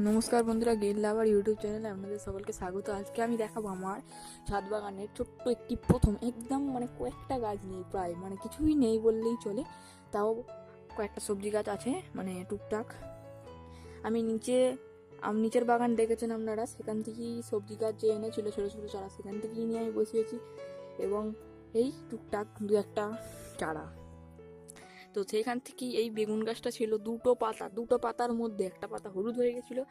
নমস্কার বন্ধুরা গেল লাভার ইউটিউব চ্যানেলে আপনাদের সকলকে স্বাগত। আজকে আমি দেখাবো আমার ছাদ বাগানের ছোট্ট একটি প্রথম, একদম মানে কয়েকটা গাছ নেই প্রায় মানে কিছুই নেই বললেই চলে, তাও কয়েকটা সবজি গাছ আছে মানে টুকটাক। আমি নিচে, আম- নিচের বাগান দেখেছেন আপনারা, সেখান থেকেই সবজি গাছ যে এনেছিল ছোটো ছোটো চারা, সেখান থেকেই নিয়ে আমি বসিয়েছি। এবং এই টুকটাক দু একটা চারা। তো সেইখান থেকেই এই বেগুন গাছটা ছিল দুটো পাতা, দুটো পাতার মধ্যে একটা পাতা হলুদ হয়ে গেছিল।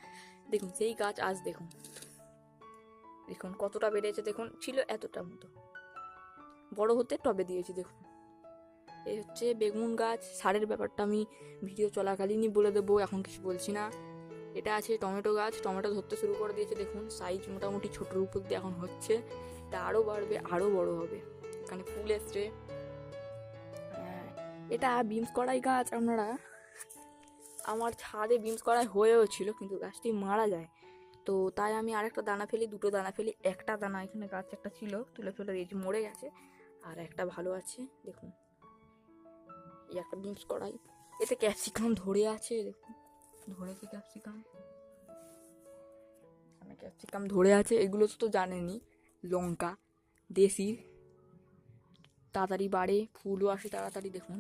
দেখুন, সেই গাছ আজ দেখুন। দেখুন, কতটা বেড়েছে, দেখুন, ছিল এতটা মতো। বড় হতে টবে দিয়েছি, দেখুন। এই হচ্ছে বেগুন গাছ, সারের ব্যাপারটা আমি ভিডিও চলাকালীনই বলে দেবো, এখন কিছু বলছি না। এটা আছে টমেটো গাছ, টমেটো ধরতে শুরু করে দিয়েছে, দেখুন সাইজ মোটামুটি ছোটোর উপর দিয়ে এখন হচ্ছে। এটা আরও বাড়বে, আরও বড় হবে। এখানে ফুল এসছে। এটা বিমস কড়াই গাছ, আপনারা আমার ছাদে বিমস কড়াই হয়েও ছিল, কিন্তু গাছটি মারা যায়। তো তাই আমি আরেকটা দানা ফেলি, দুটো দানা ফেলি, একটা দানা, এখানে গাছ একটা ছিল, তুলে ফেলে দিয়েছি, মরে গেছে, আর একটা ভালো আছে, দেখুন। এই একটা বিমস কড়াই, এতে ক্যাপসিকাম ধরে আছে, দেখুন ধরেছে ক্যাপসিকাম। ক্যাপসিকাম ধরে আছে, এগুলো তো জানেনই, লঙ্কা দেশি তাড়াতাড়ি বাড়ে, ফুলও আসে তাড়াতাড়ি, দেখুন।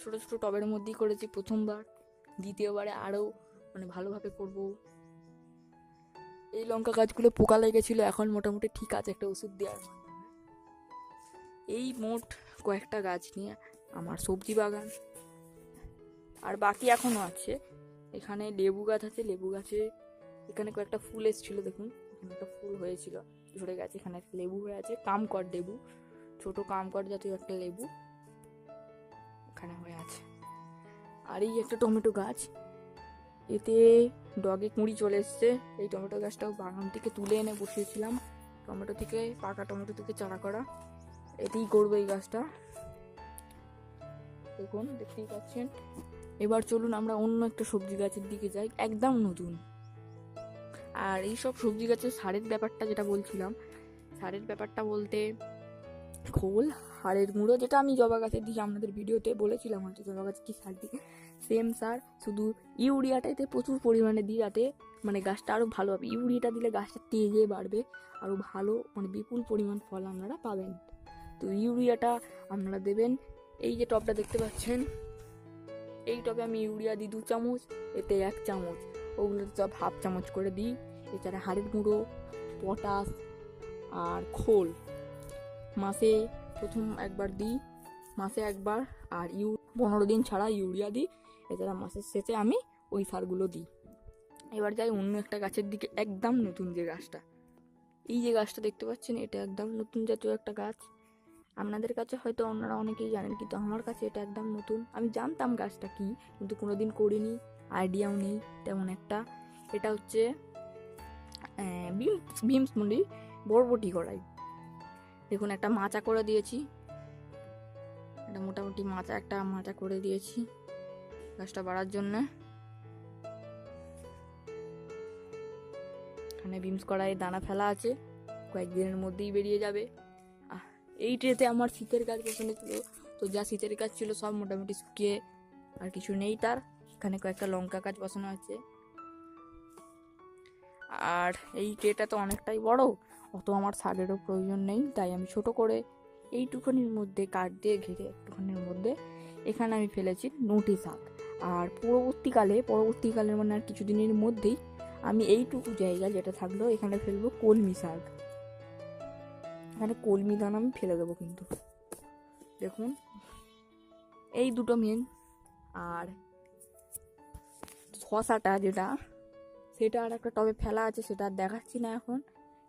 ছোটো ছোটো টবের মধ্যেই করেছি প্রথমবার, দ্বিতীয়বারে আরও মানে ভালোভাবে করব। এই লঙ্কা গাছগুলো পোকা লেগেছিল, এখন মোটামুটি ঠিক আছে, একটা ওষুধ দেওয়ার এই মোট কয়েকটা গাছ নিয়ে আমার সবজি বাগান। আর বাকি এখনও আছে। এখানে লেবু গাছ আছে, লেবু গাছে এখানে কয়েকটা ফুল এসেছিল, দেখুন। এখানে একটা ফুল হয়েছিল, ঝরে গেছে। এখানে একটা লেবু হয়ে আছে কামকট লেবু, ছোট কামকট জাতীয় একটা লেবু। এখানে হয়ে আছে। আর এই একটা টমেটো গাছ, এতে ডগে কুঁড়ি চলে এসছে। এই টমেটো গাছটাও বাগান থেকে তুলে এনে বসিয়েছিলাম। টমেটো থেকে, পাকা টমেটো থেকে চারা করা। এতেই করব এই গাছটা। দেখুন, দেখতেই পাচ্ছেন। এবার চলুন আমরা অন্য একটা সবজি গাছের দিকে যাই, একদম নতুন। আর এই সব সবজি গাছের সারের ব্যাপারটা যেটা বলছিলাম, সারের ব্যাপারটা বলতে খোল, হাড়ের গুঁড়ো, যেটা আমি জবা গাছে দিকে আপনাদের ভিডিওতে বলেছিলাম হয়তো, জবা গাছে কি সার দিই। সেম সার, শুধু ইউরিয়াটাতে প্রচুর পরিমাণে দিই, যাতে মানে গাছটা আরও ভালো হবে। ইউরিয়াটা দিলে গাছটা তেজে বাড়বে আরও ভালো মানে বিপুল পরিমাণ ফল আপনারা পাবেন। তো ইউরিয়াটা আপনারা দেবেন, এই যে টবটা দেখতে পাচ্ছেন, এই টবে আমি ইউরিয়া দিই দু চামচ, এতে এক চামচ। ওগুলো সব হাফ চামচ করে দিই, এছাড়া হাড়ের গুঁড়ো, পটাশ আর খোল। মাসে প্রথম একবার দিই, মাসে একবার, আর ইউ, পনেরো দিন ছাড়া ইউরিয়া দিই। এছাড়া মাসের শেষে আমি ওই সারগুলো দিই। এবার যাই অন্য একটা গাছের দিকে, একদম নতুন যে গাছটা। এই যে গাছটা দেখতে পাচ্ছেন, এটা একদম নতুন জাতীয় একটা গাছ। আপনাদের কাছে হয়তো অন্যরা অনেকেই জানেন, কিন্তু আমার কাছে এটা একদম নতুন। আমি জানতাম গাছটা কি, কিন্তু কোনোদিন করিনি, আইডিয়াও নেই তেমন একটা। এটা হচ্ছে বিমস বিমস মুন্ডি বরবটি কড়াই। দেখুন, একটা মাচা করে দিয়েছি। একটা মোটামুটি মাচা, একটা মাচা করে দিয়েছি গাছটা বাড়ার জন্য। এখানে বিমস কড়াইয়ের দানা ফেলা আছে, কয়েকদিনের মধ্যেই বেরিয়ে যাবে। এই ট্রেতে আমার শীতের গাছ বসানো ছিল, তো যা শীতের গাছ ছিল সব মোটামুটি শুকিয়ে আর কিছু নেই তার। এখানে কয়েকটা লঙ্কা গাছ বসানো আছে। আর এই ট্রেটা তো অনেকটাই বড় অত আমার শাকেরও প্রয়োজন নেই, তাই আমি ছোট করে এইটুখানির মধ্যে কাঠ দিয়ে ঘিরে একটুখানির মধ্যে এখানে আমি ফেলেছি নোটি শাক। আর পরবর্তীকালে, পরবর্তীকালের মানে আর কিছুদিনের মধ্যেই আমি এইটুকু জায়গা যেটা থাকল এখানে ফেলব কলমি শাক। এখানে কলমি দানা আমি ফেলে দেবো কিন্তু। দেখুন, এই দুটো মেন আর শশাটা যেটা, সেটা আর একটা টবে ফেলা আছে, সেটা দেখাচ্ছি না এখন।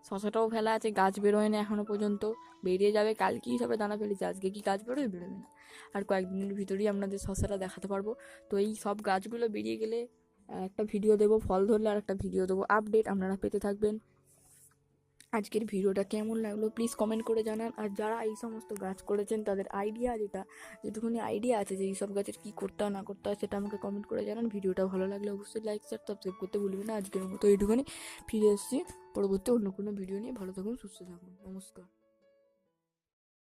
শশাটাও ফেলা আছে, গাছ বেরোয় না এখনও পর্যন্ত। বেরিয়ে যাবে, কালকেই সবে দানা ফেলেছি, আজকে কি গাছ বেরোয়? বেরোবে না। আর কয়েকদিনের ভিতরেই আপনাদের শশাটা দেখাতে পারব। তো এই সব গাছগুলো বেরিয়ে গেলে একটা ভিডিও দেবো, ফল ধরলে আর একটা ভিডিও দেবো। আপডেট আপনারা পেতে থাকবেন। আজকের ভিডিওটা কেমন লাগল প্লিজ কমেন্ট করে জানান। আর যারা এই সমস্ত গাছ করেছেন, তাদের আইডিয়া যেটা, যেটুকুনি আইডিয়া আছে যে এইসব গাছের কী করতে হয়, না করতে হয়, সেটা আমাকে কমেন্ট করে জানান। ভিডিওটা ভালো লাগলে অবশ্যই লাইক শেয়ার সাবস্ক্রাইব করতে ভুলবেন না। আজকের মতো এইটুকুনি ফিরে এসেছি। পরবর্তী অন্য কোনো ভিডিও নিয়ে ভালো থাকুন সুস্থ থাকুন। নমস্কার।